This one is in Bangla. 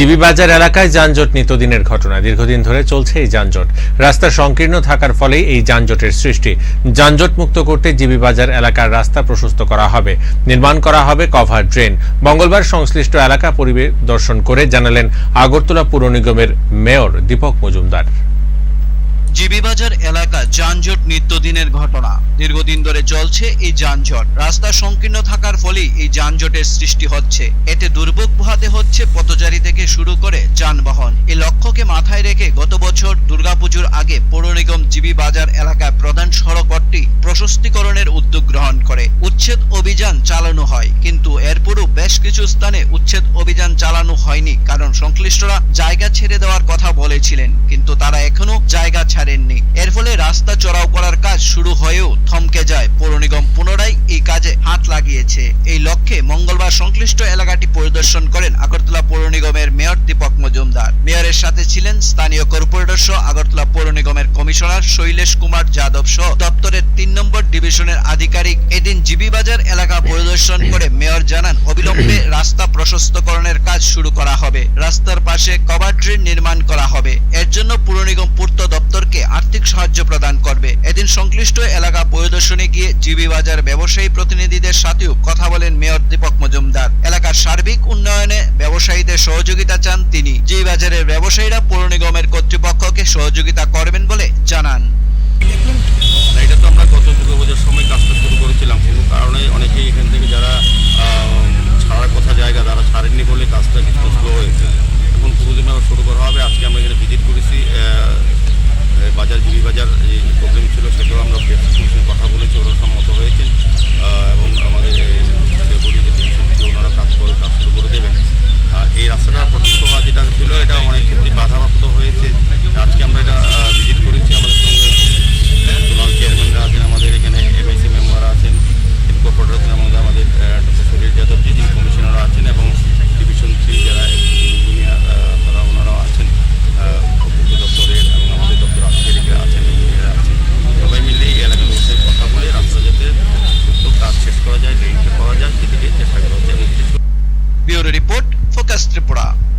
জিবি বাজার এলাকায় যানজট নিত্যদিনের ঘটনা। দীর্ঘদিন ধরে চলছে এই যানজট। রাস্তা সংকীর্ণ থাকার ফলে এই যানজটের সৃষ্টি। যানজট মুক্ত করতে জিবি বাজার এলাকার রাস্তা প্রশস্ত করা হবে। নির্মাণ করা হবে কভার ড্রেন। মঙ্গলবার সংশ্লিষ্ট এলাকা পরিদর্শন করে জানালেন আগরতলা পুর নিগমের মেয়র দীপক মজুমদার। জিবিবাজার এলাকা যানজট নিত্যদিনের ঘটনা। দীর্ঘদিন ধরে চলছে এই যানজট। রাস্তা সংকীর্ণ থাকার ফলেই এই যানজটের সৃষ্টি হচ্ছে। এতে দুর্ভোগ পোহাতে হচ্ছে পথচারী থেকে শুরু করে যানবাহন। এই লক্ষ্যকে মাথায় রেখে গত বছর দুর্গাপুজোর আগে পৌর নিগম জিবি বাজার এলাকায় প্রধান সড়কটি প্রশস্তিকরণের উদ্যোগ গ্রহণ করে। উচ্ছেদ অভিযান চালানো হয়, কিন্তু এরপরও বেশ কিছু স্থানে উচ্ছেদ অভিযান চালানো হয়নি, কারণ সংশ্লিষ্টরা জায়গা ছেড়ে দেওয়ার কথা বলেছিলেন, কিন্তু তারা এখনও জায়গা ছাড়েননি এর ফলে রাস্তা চড়াও করার কাজ শুরু হয়েও থমকে যায়। পৌর নিগম পুনরায় এই কাজে হাত লাগিয়েছে। এই লক্ষ্যে মঙ্গলবার সংশ্লিষ্ট এলাকাটি পরিদর্শন করেন আগরতলা পৌর নিগমের মেয়র দীপক মজুমদার। মেয়রের সাথে ছিলেন স্থানীয় কর্পোরেটর সহ আগরতলা পৌর নিগমের কমিশনার শৈলেশ কুমার যাদব সহ দপ্তরের তিন নম্বর ডিভিশনের আধিকারিক এদিন জিবি বাজার এলাকা পরিদর্শন করে মেয়র জানান, অবিলম্বে রাস্তা প্রশস্তকরণের কাজ শুরু করা হবে। রাস্তার পাশে কভার নির্মাণ করা হবে। এর জন্য পুর নিগম পূর্ত দপ্তরকে আর্থিক সাহায্য প্রদান করবে। এদিন সংশ্লিষ্ট এলাকা পরিদর্শনে গিয়ে জিবি বাজার ব্যবসায়ী প্রতিনিধিদের সাথেও কথা বলেন মেয়র দীপক মজুমদার। এলাকার সার্বিক উন্নয়নে ব্যবসায়ীদের সহযোগিতা চান তিনি। জিবি বাজারের ব্যবসায়ীরা পৌর নিগমের কর্তৃপক্ষকে সহযোগিতা করবেন বলে জানান। এটা তো আমরা গত দুর্গাপূজার সময় কাজটা শুরু Lucas Tripura.